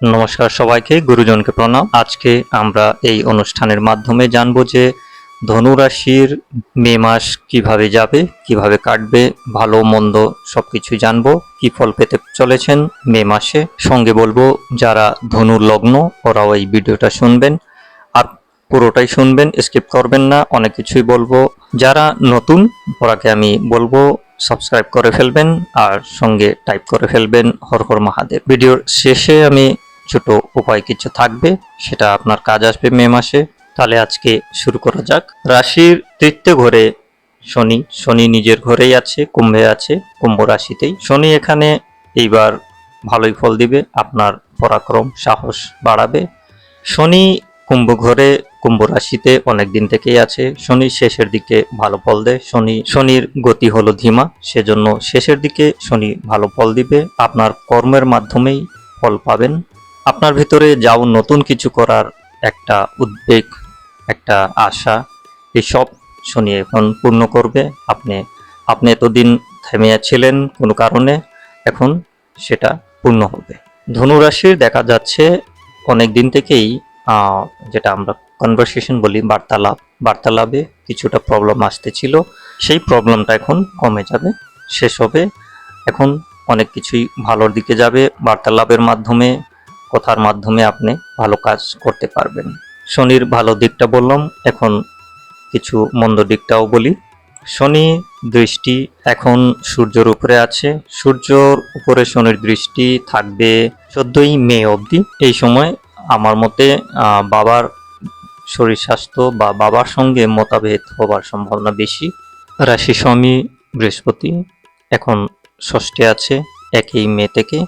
নমস্কার সবাইকে, গুরুজনকে প্রণাম। আজকে আমরা এই অনুষ্ঠানের মাধ্যমে জানব যে ধনু রাশির মে মাস কীভাবে যাবে, কীভাবে কাটবে, ভালো, মন্দ সব সবকিছু জানব, কি ফল পেতে চলেছেন মে মাসে। সঙ্গে বলব, যারা ধনুর লগ্ন, ওরাও এই ভিডিওটা শুনবেন। আর পুরোটাই শুনবেন, স্কিপ করবেন না, অনেক কিছুই বলব। যারা নতুন, ওরাকে আমি বলব, সাবস্ক্রাইব করে ফেলবেন, আর সঙ্গে টাইপ করে ফেলবেন হর হর মহাদেব। ভিডিওর শেষে আমি ছোট উপায় কিছু থাকবে, সেটা আপনার কাজ আসবে মে মাসে। তাহলে আজকে শুরু করা যাক। রাশির তৃতীয় ঘরে শনি শনি নিজের ঘরেই আছে, কুম্ভে আছে, কুম্ভ রাশিতেই। শনি এখানে এইবার ভালোই ফল দিবে, আপনার পরাক্রম, সাহস বাড়াবে। শনি কুম্ভ ঘরে, কুম্ভ রাশিতে অনেক দিন থেকেই আছে। শনি শেষের দিকে ভালো ফল দেয়। শনি, শনির গতি হলো ধীমা, সেজন্য শেষের দিকে শনি ভালো ফল দিবে। আপনার কর্মের মাধ্যমেই ফল পাবেন। আপনার ভিতরে যাও নতুন কিছু করার একটা উদ্বেগ, একটা আশা এসব শনি এখন পূর্ণ করবে। আপনি আপনি এতদিন ছিলেন কোনো কারণে, এখন সেটা পূর্ণ হবে। ধনুরাশির দেখা যাচ্ছে অনেক দিন থেকেই যেটা আমরা কনভারসেশন বলি বার্তালাপ। বার্তালাপে কিছুটা প্রবলেম আসতেছিল, সেই প্রবলেমটা এখন কমে যাবে, শেষ হবে। এখন অনেক কিছুই ভালোর দিকে যাবে। বার্তালাপের মাধ্যমে কথার মাধ্যমে আপনি ভালো কাজ করতে পারবেন। শনির ভালো দিকটা বললাম, এখন কিছু মন্দ দিকটাও বলি। শনি দৃষ্টি এখন সূর্যের উপরে আছে। সূর্যর উপরে শনির দৃষ্টি থাকবে চোদ্দই মে অবধি। এই সময় আমার মতে বাবার শরীর স্বাস্থ্য বা বাবার সঙ্গে মতাভেদ হবার সম্ভাবনা বেশি। রাশি স্বামী বৃহস্পতি এখন ষষ্ঠে আছে, একই মে থেকে।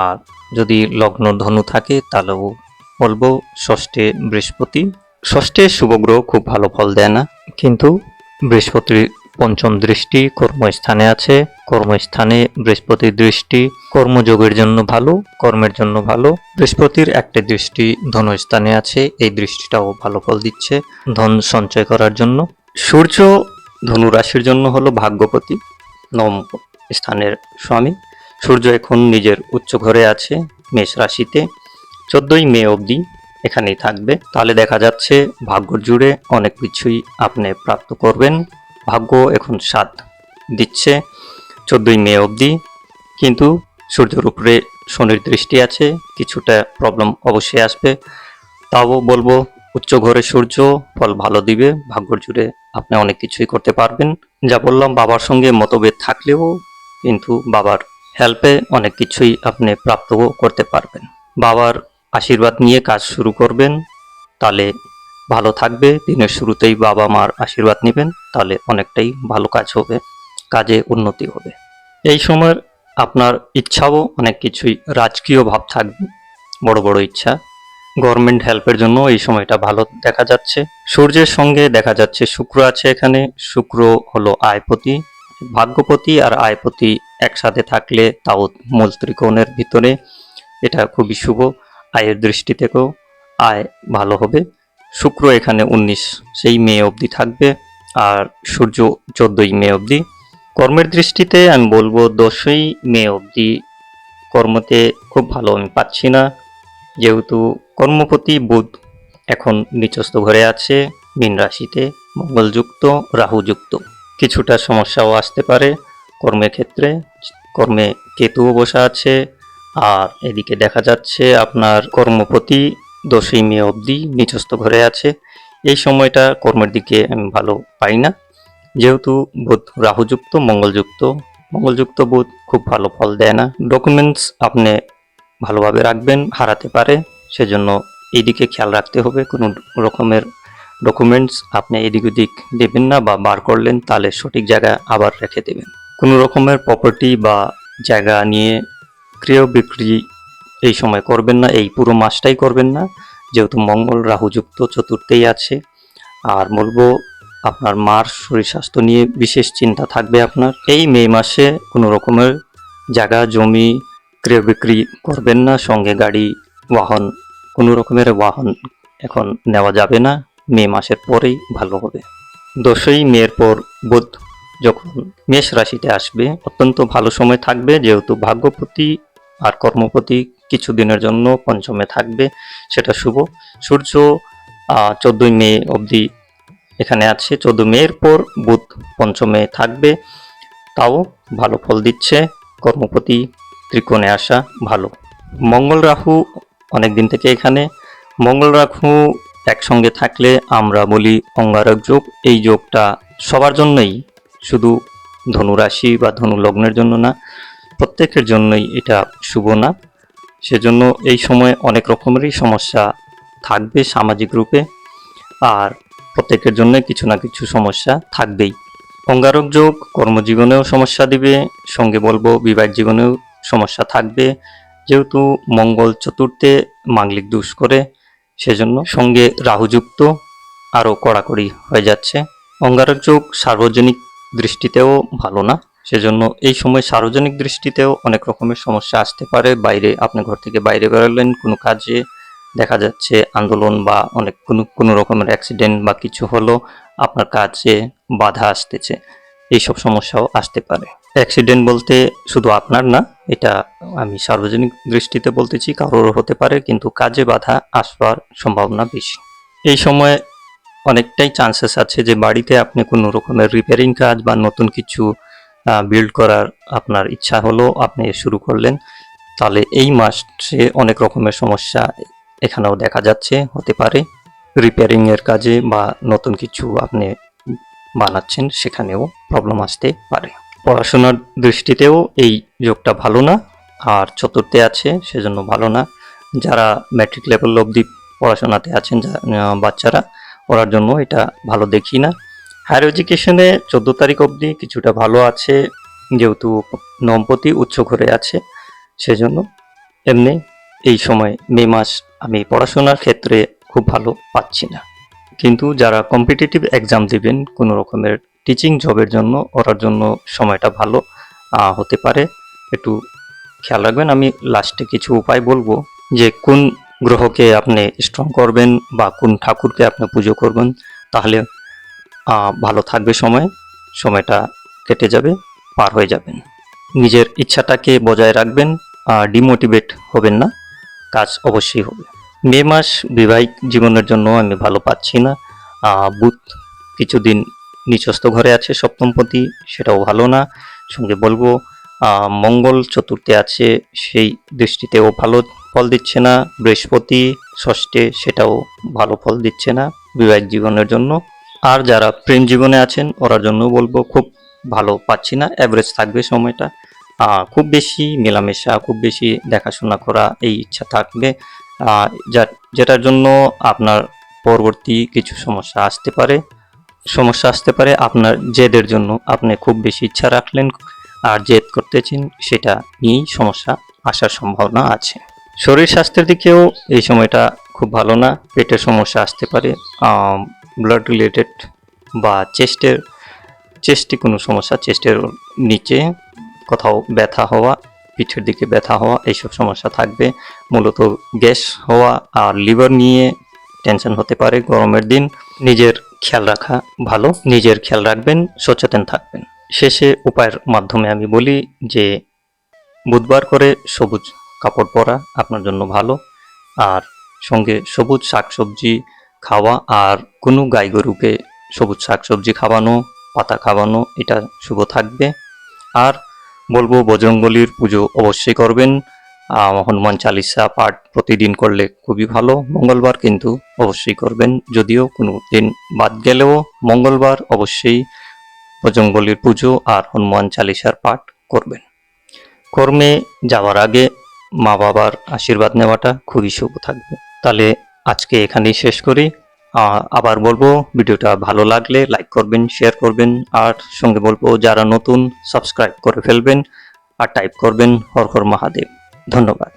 আর যদি লগ্ন ধনু থাকে তাহলেও বলব ষষ্ঠে বৃহস্পতি। ষষ্ঠে শুভগ্রহ খুব ভালো ফল দেয় না, কিন্তু বৃহস্পতির পঞ্চম দৃষ্টি কর্মস্থানে আছে। কর্মস্থানে বৃহস্পতির দৃষ্টি কর্মযোগের জন্য ভালো, কর্মের জন্য ভালো। বৃহস্পতির একটা দৃষ্টি ধনস্থানে আছে, এই দৃষ্টিটাও ভালো ফল দিচ্ছে ধন সঞ্চয় করার জন্য। সূর্য ধনু রাশির জন্য হলো ভাগ্যপতি, নবম স্থানের স্বামী। সূর্য এখন নিজের উচ্চ ঘরে আছে, মেষ রাশিতে। চোদ্দই মে অবধি এখানেই থাকবে। তাহলে দেখা যাচ্ছে ভাগ্য জুড়ে অনেক কিছুই আপনি প্রাপ্ত করবেন। ভাগ্য এখন সাথ দিচ্ছে চোদ্দই মে অবধি। কিন্তু সূর্যের উপরে শনির দৃষ্টি আছে, কিছুটা প্রবলেম অবশ্যই আসবে। তাও বলব, উচ্চ ঘরে সূর্য ফল ভালো দিবে, ভাগ্য জুড়ে আপনি অনেক কিছুই করতে পারবেন। যা বললাম, বাবার সঙ্গে মতভেদ থাকলেও কিন্তু বাবার হেল্পে অনেক কিছুই আপনি প্রাপ্ত করতে পারবেন। বাবার আশীর্বাদ নিয়ে কাজ শুরু করবেন, তাহলে ভালো থাকবে। দিনের শুরুতেই বাবা মার আশীর্বাদ নেবেন, তাহলে অনেকটাই ভালো কাজ হবে, কাজে উন্নতি হবে। এই সময়ের আপনার ইচ্ছাও অনেক কিছুই রাজকীয় ভাব থাকবে, বড় বড় ইচ্ছা। গভর্নমেন্ট হেল্পের জন্য এই সময়টা ভালো দেখা যাচ্ছে। সূর্যের সঙ্গে দেখা যাচ্ছে, শুক্র আছে এখানে। শুক্র হলো আয়পতি, ভাগ্যপতি আর আয়পতি একসাথে থাকলে তাও মূল ত্রিকোণের ভিতরে। এটা খুবই শুভ। আয়ের দৃষ্টি থেকেও আয় ভালো হবে। শুক্র এখানে উনিশ, সেই মে অবধি থাকবে। আর সূর্য চোদ্দই মে অবধি। কর্মের দৃষ্টিতে আমি বলব দশই মে অবধি কর্মতে খুব ভালো আমি পাচ্ছি না। যেহেতু কর্মপতি বুধ এখন নিচস্থ ঘরে আছে, মীন রাশিতে মঙ্গলযুক্ত, রাহুযুক্ত। কিছুটা সমস্যাও আসতে পারে। কর্মের ক্ষেত্রে, কর্মে কেতুও বসা আছে, আর এদিকে দেখা যাচ্ছে আপনার কর্মপতি দশই মে অবধি নিচস্থ ঘরে আছে। এই সময়টা কর্মের দিকে আমি ভালো পাই না। যেহেতু বুধ রাহুযুক্ত, মঙ্গলযুক্ত মঙ্গলযুক্ত বুধ খুব ভালো ফল দেয় না। ডকুমেন্টস আপনি ভালোভাবে রাখবেন, হারাতে পারে, সেজন্য এইদিকে খেয়াল রাখতে হবে। কোনো রকমের ডকুমেন্টস আপনি এদিক ওদিক দেবেন না বা বার করলেন, তাহলে সঠিক জায়গায় আবার রেখে দেবেন। কোনো রকমের প্রপার্টি বা জায়গা নিয়ে ক্রয় বিক্রি এই সময় করবেন না, এই পুরো মাসটাই করবেন না। যেহেতু মঙ্গল রাহুযুক্ত চতুর্থেই আছে। আর বলব, আপনার মার শরীর স্বাস্থ্য নিয়ে বিশেষ চিন্তা থাকবে আপনার। এই মে মাসে কোনো রকমের জায়গা, জমি ক্রয় বিক্রি করবেন না, সঙ্গে গাড়ি, বাহন, কোনো রকমের বাহন এখন নেওয়া যাবে না। মে মাসের পরেই ভালো হবে। দশই মের পর বুধ যখন মেষ রাশিতে আসবে, অত্যন্ত ভালো সময় থাকবে, যেহেতু ভাগ্যপতি আর কর্মপতি কিছুদিনের জন্য পঞ্চমে থাকবে, সেটা শুভ। সূর্য চোদ্দই মে অবধি এখানে আছে। চোদ্দ মেয়ের পর বুধ পঞ্চমে থাকবে। তাও ভালো ফল দিচ্ছে। কর্মপতি ত্রিকোণে আসা ভালো। মঙ্গল রাহু অনেক দিন থেকে এখানে। মঙ্গল রাহু একসঙ্গে থাকলে আমরা বলি অঙ্গারক যোগ। এই যোগটা সবার জন্যই শুধু ধনুরাশি বা ধনু লগ্নের জন্য না, প্রত্যেকের জন্যই এটা শুভ না। সেজন্য এই সময় অনেক রকমেরই সমস্যা থাকবে সামাজিক রূপে, আর প্রত্যেকের জন্য কিছু না কিছু সমস্যা থাকবেই। অঙ্গারক যোগ কর্মজীবনেও সমস্যা দিবে, সঙ্গে বলব বিবাহ জীবনেও সমস্যা থাকবে। যেহেতু মঙ্গল চতুর্থে মাঙ্গলিক দোষ করে, সেজন্য সঙ্গে রাহুযুক্ত আরও কড়াকড়ি হয়ে যাচ্ছে। অঙ্গারক যোগ সার্বজনিক দৃষ্টিতেও ভালো না। সেজন্য এই সময় সার্বজনিক দৃষ্টিতেও অনেক রকমের সমস্যা আসতে পারে। বাইরে, আপনি ঘর থেকে বাইরে বেরোলেন, কোনো কাজে দেখা যাচ্ছে আন্দোলন বা অনেক কোনো কোনো রকমের অ্যাক্সিডেন্ট বা কিছু হলো, আপনার কাজে বাধা আসতেছে। এইসব সমস্যাও আসতে পারে। অ্যাক্সিডেন্ট বলতে শুধু আপনার না, এটা আমি সার্বজনিক দৃষ্টিতে বলতেছি, কারোরও হতে পারে, কিন্তু কাজে বাধা আসবার সম্ভাবনা বেশি। এই সময় অনেকটাই চান্সেস আছে যে বাড়িতে আপনি কোনো রকমের রিপেয়ারিং কাজ বা নতুন কিছু বিল্ড করার আপনার ইচ্ছা হলো, আপনি শুরু করলেন। তাহলে এই মাসে অনেক রকমের সমস্যা এখানেও দেখা যাচ্ছে, হতে পারে। রিপেয়ারিংয়ের কাজে বা নতুন কিছু আপনি বানাচ্ছেন, সেখানেও প্রবলেম আসতে পারে। পড়াশোনার দৃষ্টিতেও এই যোগটা ভালো না, আর চতুর্থে আছে, সেজন্য ভালো না। যারা ম্যাট্রিক লেভেল অবধি পড়াশোনাতে আছেন বাচ্চারা ওরার জন্য এটা ভালো দেখি না। হায়ার এডুকেশনে চোদ্দ তারিখ অবধি কিছুটা ভালো আছে, যেহেতু নমপতি উচ্চ ঘরে আছে, সেজন্য এমনি এই সময় মে মাস আমি পড়াশোনার ক্ষেত্রে খুব ভালো পাচ্ছি না। কিন্তু যারা কম্পিটিটিভ এক্সাম দিবেন, কোনো রকমের টিচিং জবের জন্য ওরার জন্য সময়টা ভালো হতে পারে। একটু খেয়াল রাখবেন, আমি লাস্টে কিছু উপায় বলব যে কোন গ্রহকে আপনি স্ট্রং করবেন বা কোন ঠাকুরকে আপনি পুজো করবেন, তাহলে ভালো থাকবে সময়, সময়টা কেটে যাবে, পার হয়ে যাবেন। নিজের ইচ্ছাটাকে বজায় রাখবেন ডিমোটিভেট হবেন না, কাজ অবশ্যই হবে। মে মাস বিবাহিক জীবনের জন্য আমি ভালো পাচ্ছি না বুধ কিছুদিন নিচস্থ ঘরে আছে সপ্তমপতি, সেটাও ভালো না। সঙ্গে বলব মঙ্গল চতুর্থে আছে, সেই দৃষ্টিতেও ভালো। ফল দিচ্ছে না, বৃহস্পতি, ষষ্ঠে সেটাও ভালো ফল দিচ্ছে না বিবাহিক জীবনের জন্য। আর যারা প্রেম জীবনে আছেন ওরার জন্য বলব খুব ভালো পাচ্ছি না অ্যাভারেজ থাকবে সময়টা। খুব বেশি মেলামেশা, খুব বেশি দেখাশোনা করা এই ইচ্ছা থাকবে। যেটার জন্য আপনার পরবর্তী কিছু সমস্যা আসতে পারে। সমস্যা আসতে পারে আপনার জেদের জন্য, আপনি খুব বেশি ইচ্ছা রাখলেন আর জেদ করতেছেন, সেটা নিয়েই সমস্যা আসার সম্ভাবনা আছে। শরীর স্বাস্থ্যের দিকেও এই সময়টা খুব ভালো না। পেটের সমস্যা আসতে পারে ব্লাড রিলেটেড বা চেস্টের চেস্টে কোনো সমস্যা চেস্টের নিচে কোথাও ব্যথা হওয়া, পিঠের দিকে ব্যথা হওয়া, এইসব সমস্যা থাকবে। মূলত গ্যাস হওয়া আর লিভার নিয়ে টেনশন হতে পারে গরমের দিন। নিজের খেয়াল রাখা ভালো, নিজের খেয়াল রাখবেন, সচেতন থাকবেন। শেষে উপায়ের মাধ্যমে আমি বলি যে, বুধবার করে সবুজ কাপড় পরা আপনার জন্য ভালো। আর সঙ্গে সবুজ শাকসবজি খাওয়া আর কোনো গাই গরুকে সবুজ শাকসবজি খাওয়ানো, পাতা খাওয়ানো, এটা শুভ থাকবে। আর বলব বজরঙ্গলির পুজো অবশ্যই করবেন। হনুমান চালিসা পাঠ প্রতিদিন করলে খুবই ভালো। মঙ্গলবার কিন্তু অবশ্যই করবেন। যদিও কোনো দিন বাদ গেলেও মঙ্গলবার অবশ্যই বজরঙ্গলির পুজো আর হনুমান চালিসার পাঠ করবেন। কর্মে যাওয়ার আগে মা বাবার আশীর্বাদ নেওয়াটা খুবই শুভ থাকবে। তাহলে আজকে এখানেই শেষ করি। আবার বলব, ভিডিওটা ভালো লাগলে লাইক করবেন, শেয়ার করবেন, আর সঙ্গে বলব, যারা নতুন, সাবস্ক্রাইব করে ফেলবেন, আর টাইপ করবেন হর হর মহাদেব। ধন্যবাদ।